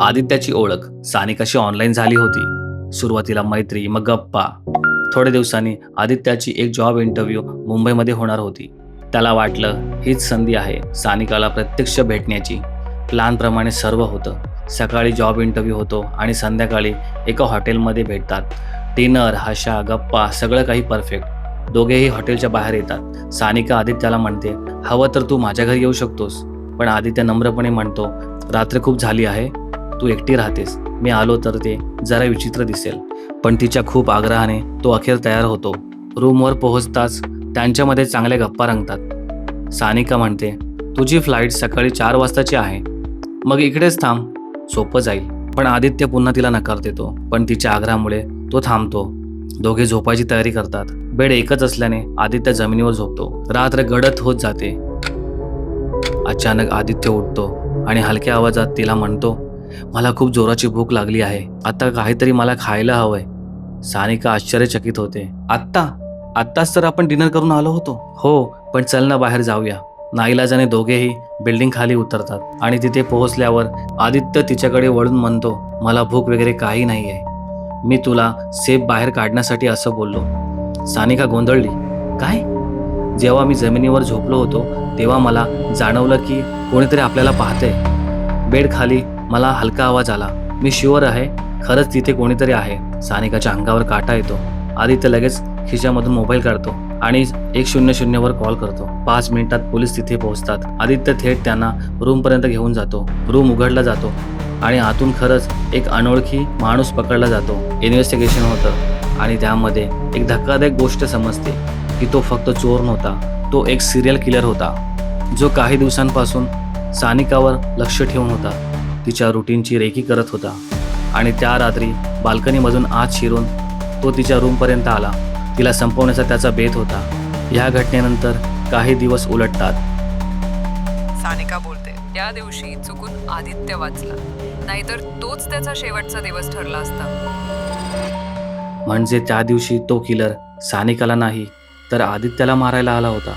आदित्याची ओळख सानिकाशी ऑनलाईन झाली होती? सुरुवातीला मैत्री मग गप्पा. थोड्या दिवसांनी आदित्याची एक जॉब इंटरव्ह्यू मुंबईमध्ये होणार होती. त्याला वाटलं हीच संधी आहे सानिकाला प्रत्यक्ष भेटण्याची. प्लॅनप्रमाणे सर्व होतं. सकाळी जॉब इंटरव्ह्यू होतो आणि संध्याकाळी एका हॉटेलमध्ये भेटतात. डिनर हशा गप्पा सगळं काही परफेक्ट दोघेही हॉटेलच्या बाहेर येतात. सानिका आदित्याला म्हणते हवं तर तू माझ्या घरी येऊ शकतोस. पण आदित्य नम्रपणे म्हणतो रात्र खूप झाली आहे. तू एकटी राहतेस. मी आलो तर ते जरा विचित्र दिसेल. पण तिच्या खूप आग्रहाने तो अखेर तयार होतो. रूमवर पोहोचताच त्यांच्यामध्ये चांगल्या गप्पा रंगतात. सानिका म्हणते तुझी फ्लाईट सकाळी चार वाजताची आहे. मग इकडेच थांब. सोपं जाईल. पण आदित्य पुन्हा तिला नकार देतो पण तिच्या आग्रहामुळे तो थांबतो. दोघे झोपायची तयारी करतात. बेड एकच असल्याने आदित्य जमिनीवर झोपतो. रात्र गडद होत जाते. अचानक आदित्य उठतो आणि हलक्या आवाजात तिला म्हणतो मला खूप जोराची भूक लागली आहे. आता काहीतरी मला खायला हवंय. सानिका आश्चर्यचकित होते. आत्ता? आत्ताच तर आपण डिनर करून आलो होतो. हो पण चल ना बाहेर जाऊया. नाईलाजाने दोघेही बिल्डिंग खाली उतरतात आणि तिथे पोहोचल्यावर आदित्य तिच्याकडे वळून म्हणतो मला भूक वगैरे काही नाही आहे मी तुला सेफ बाहेर काढण्यासाठी असं बोललो. सानिका गोंधळली काय? जेव्हा मी जमिनीवर झोपलो होतो तेव्हा मला जाणवलं की कोणीतरी आपल्याला पाहतंय. बेड खाली मला हलका आवाज आला. मी शुअर आहे खरंच तिथे कोणीतरी आहे. सानिकाच्या अंगावर काटा येतो. आदित्य लगेच खिशामधून मोबाईल काढतो आणि एक शून्य शून्यवर कॉल करतो. पाच मिनिटात पोलीस तिथे पोहोचतात. आदित्य थेट त्यांना रूमपर्यंत घेऊन जातो. रूम उघडला जातो आणि आतून खरंच एक अनोळखी माणूस पकडला जातो. इन्व्हेस्टिगेशन होतं आणि त्यामध्ये एक धक्कादायक गोष्ट समजते की तो फक्त चोर नव्हता. तो एक सिरियल किलर होता. जो काही दिवसांपासून सानिकावर लक्ष ठेवून होता. तिच्या रुटीनची रेकी करत होता. आणि त्या रात्री बाल्कनीमधून आत शिरून तो तिच्या रूमपर्यंत आला. तिला संपवण्याचा त्याचा बेत होता. या घटनेनंतर काही दिवस उलटतात. सानिका बोलते त्या दिवशी चुकून आदित्य वाचला. नाहीतर तोच त्याचा शेवटचा दिवस ठरला असता. म्हणजे त्या दिवशी तो किलर सानिकाला नाही तर आदित्याला मारायला आला होता.